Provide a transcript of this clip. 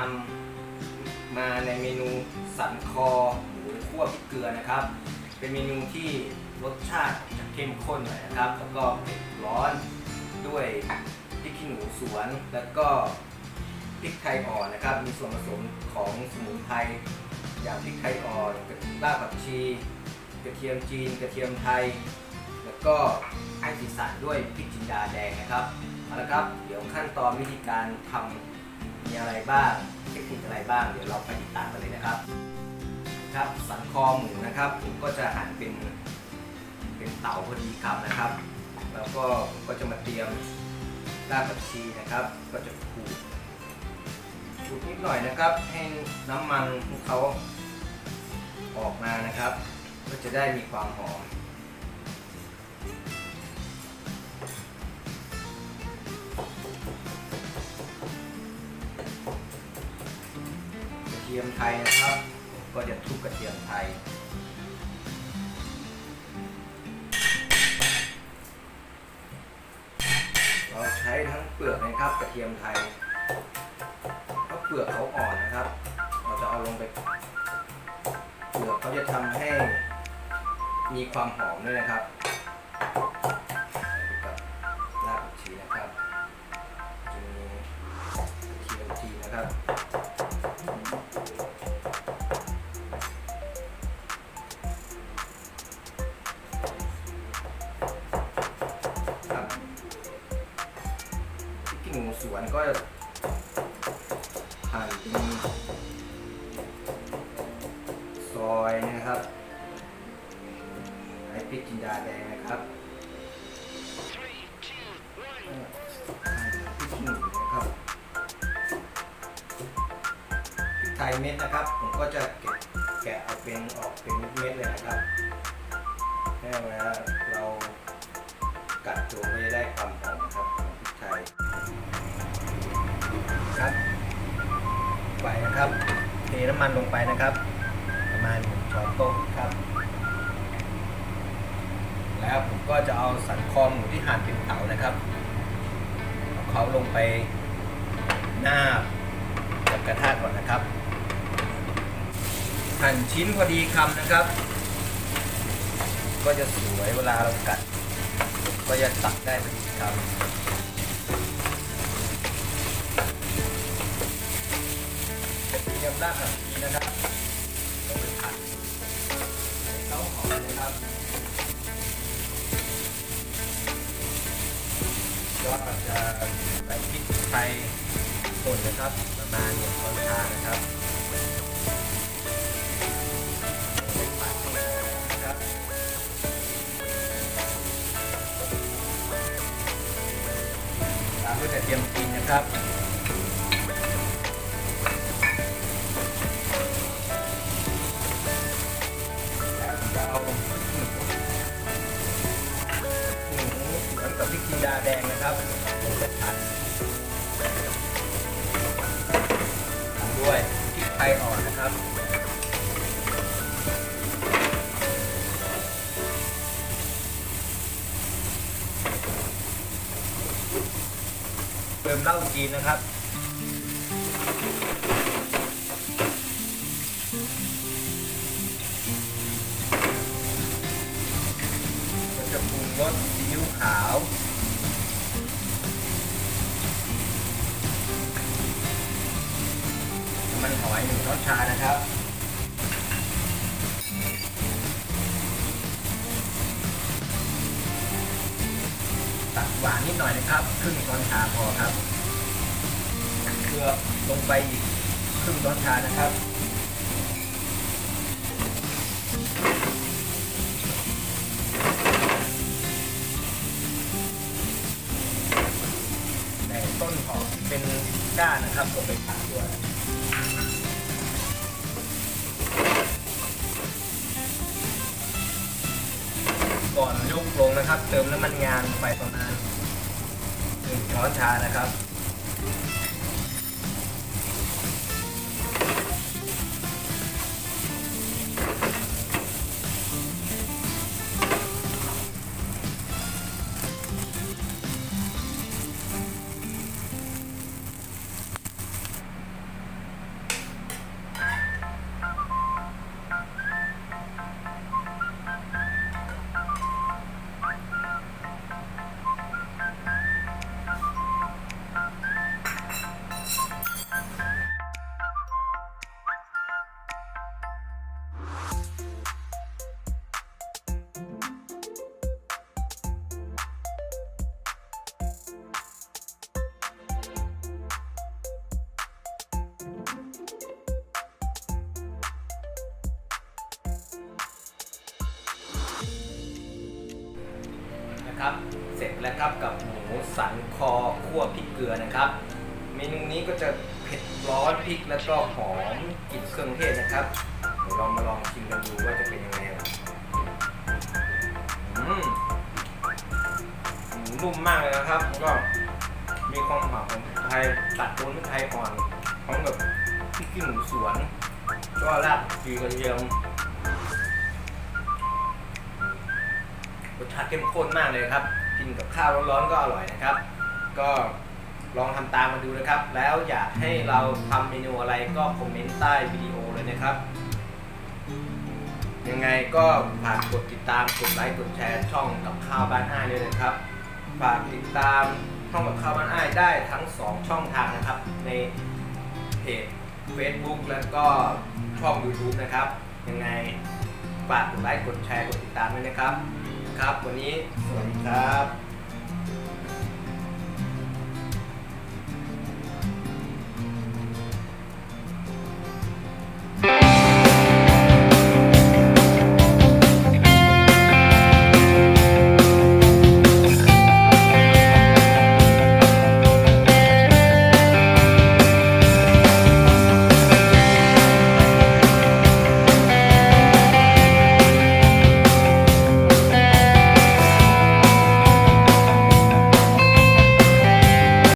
นะนำมาในเมนูสันคอหมูคั่วพริกเกลือนะครับ เป็นเมนูที่รสชาติจะเข้มข้นหน่อยนะครับ แล้วก็เผ็ดร้อนด้วยพริกขี้หนูสวน แล้วก็พริกไทยอ่อนนะครับ มีส่วนผสมของสมุนไพรอย่างพริกไทยอ่อนรากผักชี กระเทียมจีน กระเทียมไทย แล้วก็ให้สีสันด้วยพริกจินดาแดงนะครับเอาละครับ เดี๋ยวขั้นตอนวิธีการทำ มีอะไรบ้างเทคนิคอะไรบ้าง เดี๋ยวเราไปติดตามกันเลยนะครับ ครับสันคอหมูนะครับผมก็จะหั่นเป็นเป็นเต๋าพอดีคำนะครับ แล้วก็ผมก็จะมาเตรียมรากผักชีนะครับ ก็จะขูดขูดนิดหน่อยนะครับ ให้น้ำมันของเขาออกมานะครับ ก็จะได้มีความหอม ทียมไทยนะครับผมก็จะทุบกระเทียมไทย เราใช้ทั้งเปลือกนะครับกระเทียมไทยเพราะเปลือกเขาอ่อนนะครับ เราจะเอาลงไป เปลือกเขาจะทำให้มีความหอมด้วยนะครับ สวนก็หั่นเป็นซอยนะครับให้พริกจินดาแดงนะครับพริกขี้หนูนะครับพริกไทยเม็ดนะครับ ผมก็จะเก็บแกะเอาเป็นออกเป็นเม็ดเลยนะครับให้เวลาเรากัดตัวก็จะได้ความหอมนะครับ ครับไปนะครับเทน้ำมันลงไปนะครับ ประมาณหนึ่งช้อนโต๊ะครับ แล้วผมก็จะเอาสันคอหมูที่หั่นเป็นเต๋านะครับเอาเขาลงไปหน้ากับกระทะก่อนนะครับ หั่นชิ้นพอดีคำนะครับ ก็จะสวยเวลาเรากัด ก็จะตัดได้พอดีครั ระเทียมรากผักชีนะครับลงไปผัดให้าหอมนะครับก็จะใส่พริกไทยป่นนะครับประมาณหนึ่งช้อนชานะครับตามด้วยกระเทียมจีนนะครับ นะครับลงไปผัดตามด้วยพริกไทยอ่อนนะครับเติมเหล้าจีนนะครับจะปรุงรสซีอิ๊วขาว หอยหนึ่งช้อนชานะครับตัดหวานนิดหน่อยนะครับครึ่งช้อนชาพอครับเกลือลงไปอีกครึ่งช้อนชานะครับแต่ต้นหอมเป็นก้านนะครับลงไปผัดด้วย ก่อนยกลงนะครับ เติมน้ำมันงานไปประมาณหนึ่งช้อนชานะครับ ครับ เสร็จแล้วครับกับหมูสันคอคั่วพริกเกลือนะครับ เมนูนี้ก็จะเผ็ดร้อนพริกแล้วก็หอมกลิ่นเครื่องเทศนะครับเดี๋ยวเรามาลองชิมกันดูว่าจะเป็นยังไงอืมหมูนุ่มมากเลยนะครับแล้วก็มีความหอมของพริกไทยตัดโดนพริกไทยอ่อนพร้อมกับพริกขี้หนูสวน ก็รากดีกระเทียม รสชาติเข้มข้นมากเลยครับ กินกับข้าวร้อนๆก็อร่อยนะครับ ก็ลองทำตามมาดูนะครับ แล้วอยากให้เราทำเมนูอะไรก็คอมเมนต์ใต้วิดีโอเลยนะครับ ยังไงก็ฝากกดติดตามกดไลค์กดแชร์ช่องกับข้าวบ้านอ้ายด้วยนะครับ ฝากติดตามช่องกับข้าวบ้านอ้ายได้ทั้ง 2 ช่องทางนะครับ ในเพจ Facebook แล้วก็ช่อง YouTube นะครับ ยังไงฝากกดไลค์กดแชร์กดติดตามด้วยนะครับ ครับ วันนี้สวัสดีครับ